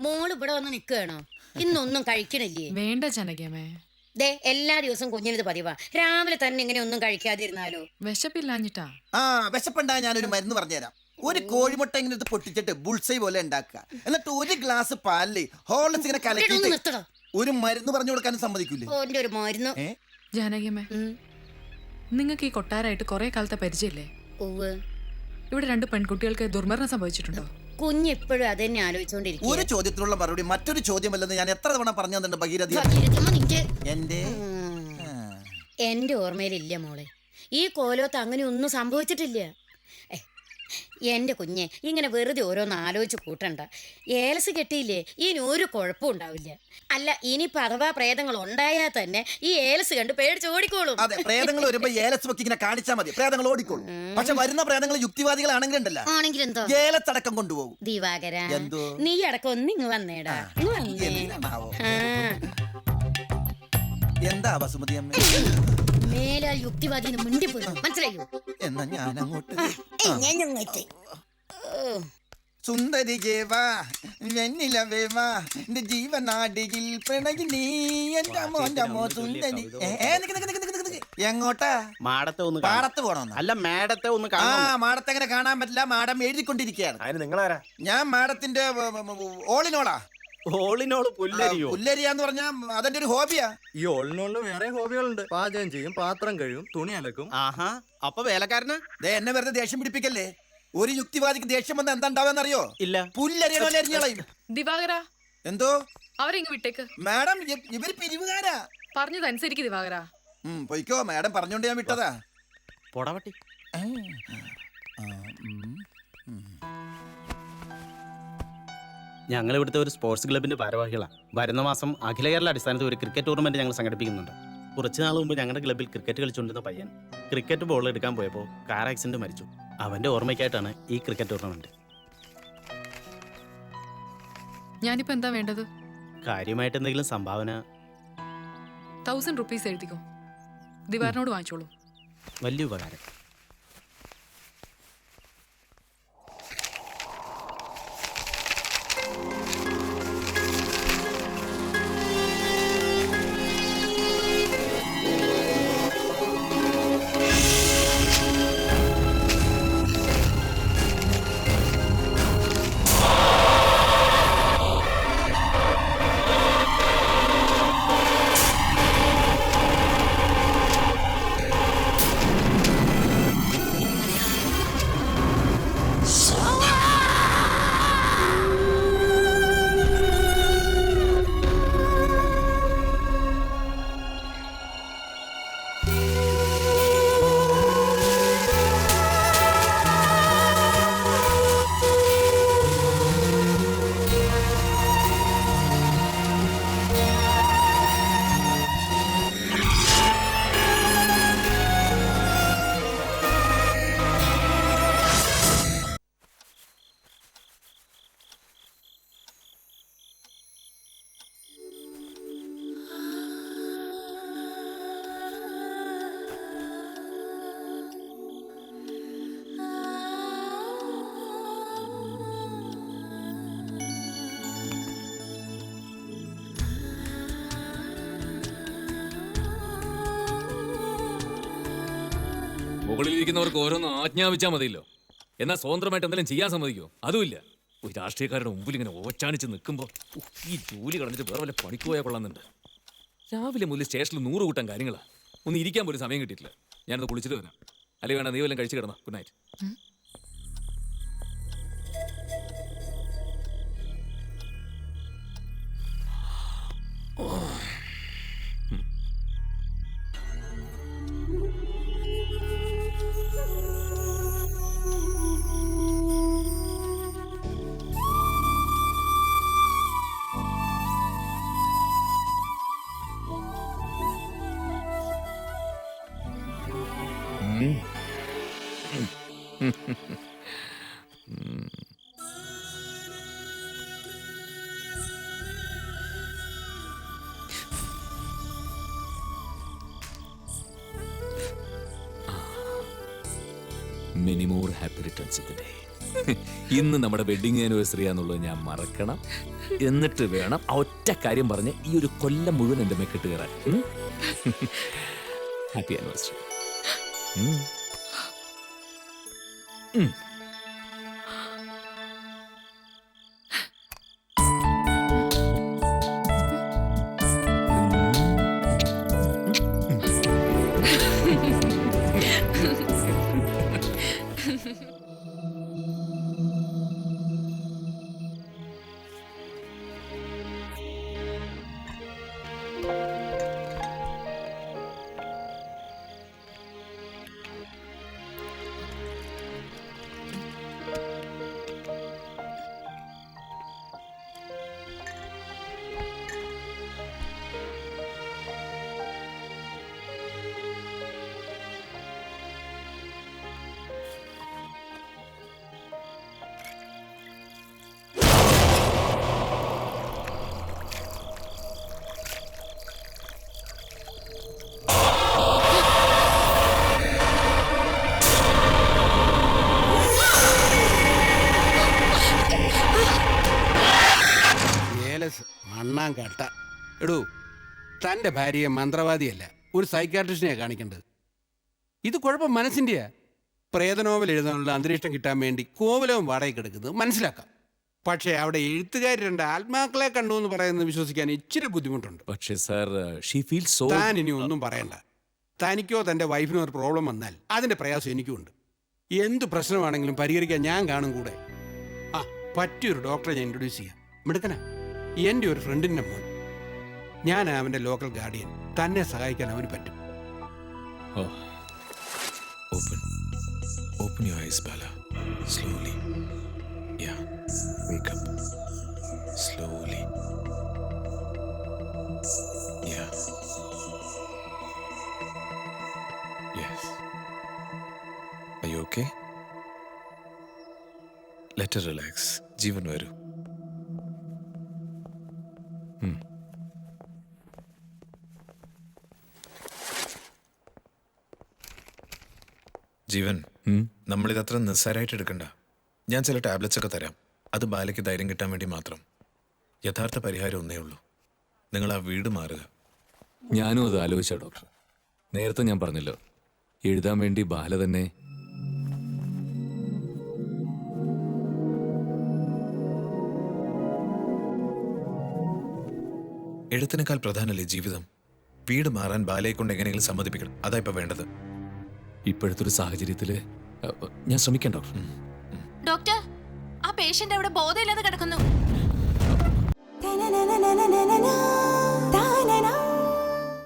മോൾ ഇവിടെ വന്ന് നിൽക്കുകയാണോ? ഇന്നൊന്നും കഴിക്കണില്ലേ? വേണ്ട ജനകമേ. ദേ എല്ലാ ദിവസവും കുഞ്ഞിനത് പതിവാ. രാവിലെ തന്നെ ഇങ്ങനെ ഒന്നും കഴിക്കാതിരുന്നാലോ? വിശപ്പില്ലാഞ്ഞിട്ടാ? ആ വിശപ്പുണ്ടാ ഞാനൊരു മരുന്ന് പറഞ്ഞുതരാം. ഒരു കോഴിമുട്ട ഇങ്ങനെ എടുത്ത് പൊട്ടിച്ചിട്ട് ബുൾസൈ പോലെ ഉണ്ടാക്കുക. എന്നിട്ട് ഒരു ഗ്ലാസ് പാലിൽ ഹോളിൽ ഇങ്ങനെ കലക്കിയിട്ട് നിർത്തടോ. ഒരു മരുന്ന് പറഞ്ഞു കൊടുക്കാനും സമ്മതിക്കൂലേ? ഓന്റെ ഒരു മരുന്ന്. ഏ? ജാനകിയമ്മേ ഉം. നിങ്ങൾക്ക് ഈ കൊട്ടാരായിട്ട് കുറെ കാലത്തെ പരിചയമില്ലേ? ഉവ്വ്. ഇവിടെ രണ്ട് പെൺകുട്ടികൾക്ക് ദുർമരണം സംഭവിച്ചിട്ടുണ്ടോ? കുഞ്ഞെപ്പോഴും അത് തന്നെ ആലോചിച്ചോണ്ടിരിക്കും ഒരു ചോദ്യത്തിനുള്ള മറുപടി മറ്റൊരു ചോദ്യമല്ലെന്ന് ഞാൻ എത്ര തവണ പറഞ്ഞു തന്നിട്ടുണ്ട് ഭഗീരഥി എന്റെ ഓർമ്മയിലില്ല മോളെ. ഈ കോലോത്ത് അങ്ങനെ ഒന്നും സംഭവിച്ചിട്ടില്ല. ഏ, എന്റെ കുഞ്ഞെ ഇങ്ങനെ വെറുതെ ഓരോന്ന് ആലോചിച്ച് കൂട്ടണ്ട. ഏലസ് കെട്ടിയില്ലേ ഇനി ഒരു കുഴപ്പവും ഉണ്ടാവില്ല. അല്ല ഇനിയിപ്പോ അഥവാ പ്രേതങ്ങൾ ഉണ്ടായാൽ തന്നെ ഈ ഏലസ് കണ്ട് പേടിച്ച് ഓടിക്കോളും. അതെ പ്രേതങ്ങൾ വരുമ്പോ ഏലസ് വെക്കി ഇങ്ങനെ കാണിച്ചാൽ മതി. പ്രേതങ്ങൾ ഓടിക്കോളും. പക്ഷെ വരുന്ന പ്രേതങ്ങൾ യുക്തിവാദികളാണെങ്കിൽ ഉണ്ടല്ലോ ആണെങ്കിൽ എന്തോ? ഏലത്തടക്കം കൊണ്ടുപോകും. ദിവാകര എന്തോ? നീ അടക്കം ഒന്നിങ്ങ് വന്നേടാ. ഇങ്ങ് വന്നേ. എന്താ വസുമതി അമ്മ? മേലാൽ യുക്തിവാദിന് മുണ്ടി പോയി മനസ്സിലായോ? എന്നാ ഞാൻ അങ്ങോട്ട് ഞാൻ അങ്ങോട്ട് സുന്ദരി ജേവാ വെണ്ണില വേവാ എന്റെ ജീവനാടിയിൽ പിണകി നീ എന്റെ എന്റെ സുന്ദരി. എങ്ങോട്ടാ? മാടത്തെ ഒന്ന് പാടത്ത് പോണോന്ന്? അല്ല മേടത്തെ ഒന്ന് ആ മാടത്തെ അങ്ങനെ കാണാൻ പറ്റില്ല. മാഡം എഴുതിക്കൊണ്ടിരിക്കുകയാണ്. അതിന് നിങ്ങളാരാ? ഞാൻ മാഡത്തിന്റെ ഓളിനോളാ. ഓളിനോൾ പുല്ലരിയോ? പുല്ലരിയാന്ന് പറഞ്ഞാ അതെന്റെ ഒരു ഹോബിയാ. ഈ ഓളിനോളിന് വേറെ ഹോബികളുണ്ട്. പാചകം ചെയ്യും പാത്രം കഴുകും തുണി അലക്കും. ആഹാ. അപ്പൊ വേലക്കാരന്? ദേ എന്നെ വെറുതെ ദേഷ്യം പിടിപ്പിക്കല്ലേ? ഒരു യുക്തിവാദിക്ക് ദേഷ്യം വന്ന എന്താ ഉണ്ടാവെന്നറിയോ ഇല്ല. പുല്ലരിയണോ എരിഞ്ഞളയും ദിവാകര. എന്തോ? അവരെങ്ങ് വിട്ടേക്ക്. മാഡം ഇവർ ഇവർ പിരിവുകാരാ. പറഞ്ഞതനുസരിക്ക് ദിവാകര. ഉം, പൊയ്ക്കോ. മാഡം പറഞ്ഞോണ്ട് ഞാൻ വിട്ടതാ. പൊടവട്ടി. ഞങ്ങൾ ഇവിടുത്തെ ഒരു സ്പോർട്സ് ക്ലബിന്റെ ഭാരവാഹികളാണ് വരുന്ന മാസം അഖില കേരള അടിസ്ഥാനത്തിൽ ഒരു ക്രിക്കറ്റ് ടൂർണമെന്റ് ഞങ്ങൾ സംഘടിപ്പിക്കുന്നുണ്ട്. കുറച്ച് നാൾ മുമ്പ് ഞങ്ങളുടെ ക്ലബിൽ ക്രിക്കറ്റ് കളിച്ചുകൊണ്ടിരുന്ന പയ്യൻ ക്രിക്കറ്റ് ബോൾ എടുക്കാൻ പോയപ്പോൾ കാർ ആക്സിഡന്റ് മരിച്ചു. അവന്റെ ഓർമ്മയ്ക്കായിട്ടാണ് ഈ ക്രിക്കറ്റ് ടൂർണമെന്റ് ഞാനിപ്പോ എന്താ വേണ്ടത്? കാര്യമായിട്ട് എന്തെങ്കിലും സംഭാവന? തൗസൻഡ് റുപ്പീസ് എഴുതിക്കോ. ദിവാറിനോട് വാങ്ങിച്ചോളൂ. വലിയ ഉപകാരം. മുകളിലിരിക്കുന്നവർക്ക് ഓരോന്ന് ആജ്ഞാപിച്ചാൽ മതിയല്ലോ. എന്നാൽ സ്വതന്ത്രമായിട്ട് എന്തെങ്കിലും ചെയ്യാൻ സമ്മതിക്കോ? അതുമില്ല ഒരു രാഷ്ട്രീയക്കാരുടെ മുമ്പിൽ ഇങ്ങനെ ഓച്ചാണിച്ച് നിൽക്കുമ്പോൾ ഈ ജോലി കളഞ്ഞിട്ട് വേറെ വല്ല പണിക്ക് പോയാൽ കൊള്ളാന്നുണ്ട് രാവിലെ മുതൽ സ്റ്റേഷനിൽ നൂറ് കൂട്ടം കാര്യങ്ങളാണ് ഒന്ന് ഇരിക്കാൻ പോലും സമയം കിട്ടിയിട്ടില്ല. ഞാനത് കുളിച്ചിട്ട് വരാം. അല്ലെങ്കിൽ വേണ്ട നീ വല്ലതും കഴിച്ചു കിടന്നോ. Good night. Many more happy returns day ഇന്ന് നമ്മുടെ വെഡിങ് ആനിവേഴ്സറി ആണെന്നുള്ളത് ഞാൻ മറക്കണം. എന്നിട്ട് വേണം ആ ഒറ്റ കാര്യം പറഞ്ഞ് ഈ ഒരു കൊല്ലം മുഴുവൻ എന്റെ മെക്കിട്ട് കയറാൻ. ഹാപ്പി ആനിവേഴ്സറി ഏലസ് മണ്ണാൻ കേട്ട. എടൂ തന്റെ ഭാര്യയെ മന്ത്രവാദിയല്ല ഒരു സൈക്കാട്രിസ്റ്റിനെയാണ് കാണിക്കേണ്ടത്. ഇത് കുഴപ്പം മനസ്സിന്റെയാ പ്രേതനോവൽ എഴുതാനുള്ള അന്തരീക്ഷം കിട്ടാൻ വേണ്ടി കോവലവും വാടകയ്ക്ക് എടുക്കുന്നത് മനസ്സിലാക്കാം. പക്ഷേ അവിടെ എഴുത്തുകാർ രണ്ട് ആത്മാക്കളെ കണ്ടു എന്ന് പറയുന്നത് വിശ്വസിക്കാൻ ഇച്ചിരി ബുദ്ധിമുട്ടുണ്ട്. പക്ഷേ സാർ ഷീ ഫീൽ സോ താൻ ഇനി ഒന്നും പറയണ്ട. തനിക്കോ തന്റെ വൈഫിനോ ഒരു പ്രോബ്ലം വന്നാൽ അതിന്റെ പ്രയാസം എനിക്കുമുണ്ട്. എന്ത് പ്രശ്നമാണെങ്കിലും പരിഹരിക്കാൻ ഞാൻ കാണും കൂടെ. ആ പറ്റിയൊരു ഡോക്ടറെ ഞാൻ ഇൻട്രൊഡ്യൂസ് ചെയ്യാം. മിടുക്കന. എന്റെ ഒരു ഫ്രണ്ടിന്റെ മോൻ. ഞാൻ അവന്റെ ലോക്കൽ ഗാർഡിയൻ തന്നെ സഹായിക്കാൻ അവന് പറ്റും. Open open you eyes Bala slowly yeah wake up slowly yeah yes are you okay letter relax Jeevan വരൂ. ജീവൻ നമ്മളിത് അത്ര നിസ്സാരമായിട്ട് എടുക്കണ്ട. ഞാൻ ചില ടാബ്ലറ്റ്സ് ഒക്കെ തരാം. അത് ബാലയ്ക്ക് ധൈര്യം കിട്ടാൻ വേണ്ടി മാത്രം. യഥാർത്ഥ പരിഹാരം ഒന്നേ ഉള്ളൂ. നിങ്ങൾ ആ വീട് മാറുക. ഞാനും അത് ആലോചിച്ച ഡോക്ടർ. നേരത്തെ ഞാൻ പറഞ്ഞല്ലോ എഴുതാൻ വേണ്ടി ബാല തന്നെ. എഴുത്തിനേക്കാൾ പ്രധാനമല്ലേ ജീവിതം? വീട് മാറാൻ ബാലയെ കൊണ്ട് എങ്ങനെയെങ്കിലും സമ്മതിപ്പിക്കണം. അതാ ഇപ്പൊ വേണ്ടത്. ഇപ്പോഴത്തെ ഒരു സാഹചര്യത്തിൽ ഞാൻ ശ്രമിക്കാം ഡോക്ടർ ഡോക്ടർ ആ പേഷ്യന്റ് അവിടെ ബോധമില്ലാതെ കിടക്കുന്നു